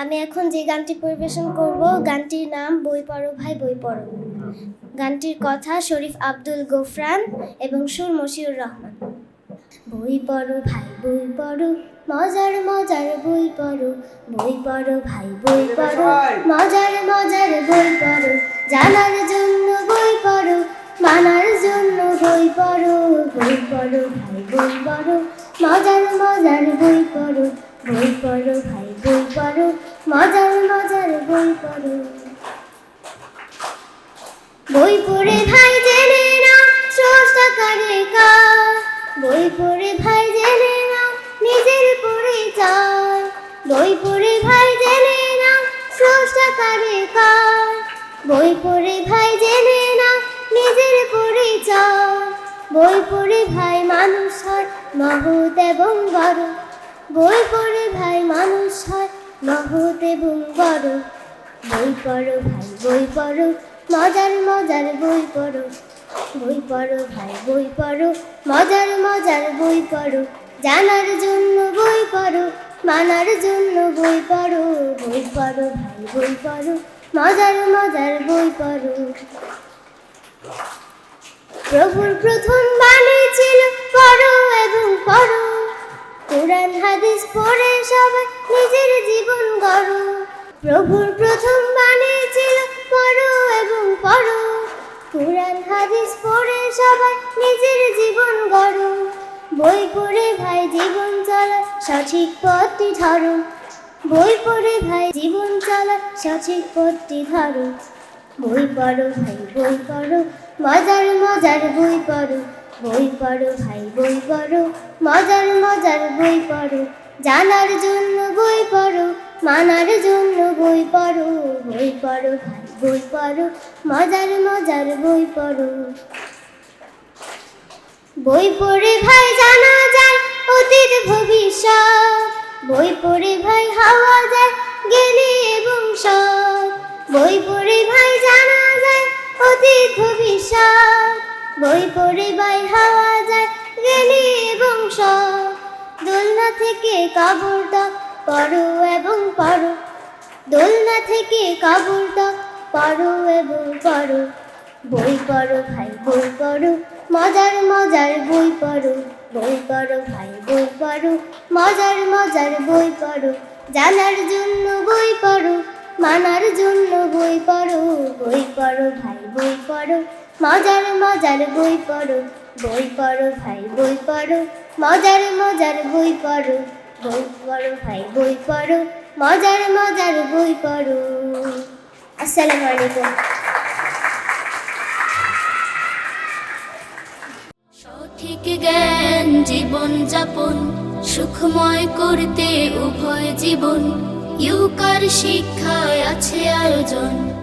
আমি এখন যে গানটি পরিবেশন করব, গানটির নাম বই পড়ো ভাই, বই পড়ো। গানটির কথা শরীফ আব্দুল গোফরান এবং সুর মশিউর রহমান। বই পড়ো ভাই, বই পড়ো, মজার মজার বই পড়ো। বই পড়ো ভাই, বই পড়ো, মজার মজার বই পড়ো। জানার জন্য বই পড়ো, মানার জন্য বই পড়ো। বই পড়ো ভাই, বই পড়ো, মজার মজার বই পড়ো। বই পড়ো, ভাই বই পড়ো, মজার মজার বই পড়ো। বই পড়ে ভাই জেনে না স্রষ্টা কারে বই পড়ে ভাই জেনে না নিজের পরিচয়। বই পড়ে ভাই জেনে না স্রষ্টা কারে কার। বই পড়ে ভাই জেনে না নিজের পরিচয়। বই পড়ে ভাই মানুষ হয় মহৎ এবং বড়। বই পড়ে ভাই মানুষ হয়, মহৎ এবং বড়। বই পড়ো ভাই, বই পড়ো, মজার মজার বই পড়ো। বই পড়ো ভাই, বই পড়ো, মজার মজার বই পড়ো। জানার জন্য বই পড়ো, মানার জন্য বই পড়ো। বই পড়ো ভাই, বই পড়ো, মজার মজার বই পড়ো। প্রভুর প্রথম বাণী ছিল, পড়ো এবং পড়ো। কোরআন, হাদিস পড়ে সবাই নিজের জীবন গড়ো। প্রভুর প্রথম বাণী ছিল, পড়ো এবং পড়ো। কোরআন, হাদিস পড়ে সবাই নিজের জীবন গড়ো। বই পড়ে ভাই জীবন চলা, সঠিক পথটি ধরো। বই পড়ে ভাই জীবন চলা, সঠিক পথটি ধরো। বই পড়ো ভাই, বই পড়ো। মজার মজার বই পড়ো। বই পড়ো, ভাই বই পড়ো, মজার মজার বই পড়ো, জানার জন্য বই পড়ো, মানার জন্য বই পড়ো বই পড়ো, ভাই বই পড়ো, মজার মজার বই পড়ো। বই পড়ে ভাই জানা যায় অতীত ভবিষ্যৎ, বই পড়ে ভাই হাওয়া যায় জ্ঞানী এবং সৎ, বই পড়ে ভাই জানা যায় অতীত ভবিষ্যৎ। বই পড়ে ভাই হাওয়া যায় এবং সৎ দোলনা থেকে কাবরটা পড়ো এবং পড়ো দোলনা থেকে কাবরটা পড়ো এবং পড়ো বই পড়ো ভাই, বই পড়ো। মজার মজার বই পড়ো। বই পড়ো ভাই, বই পড়ো। মজার মজার বই পড়ো। জানার জন্য বই পড়ো। মানার জন্য বই পড়ো। বই পড়ো ভাই, বই পড়ো। মজার মজার বই পড়ো বই পড়ো ভাই, বই পড়ো। মজার মজার বই পড়ো বই পড়ো ভাই, বই পড়ো। মজার মজার বই পড়ো। আসসালামু আলাইকুম। সঠিক জ্ঞান জীবন যাপন, সুখময় করতে উভয় জীবন। ইউকার শিক্ষায় আছে আয়োজন।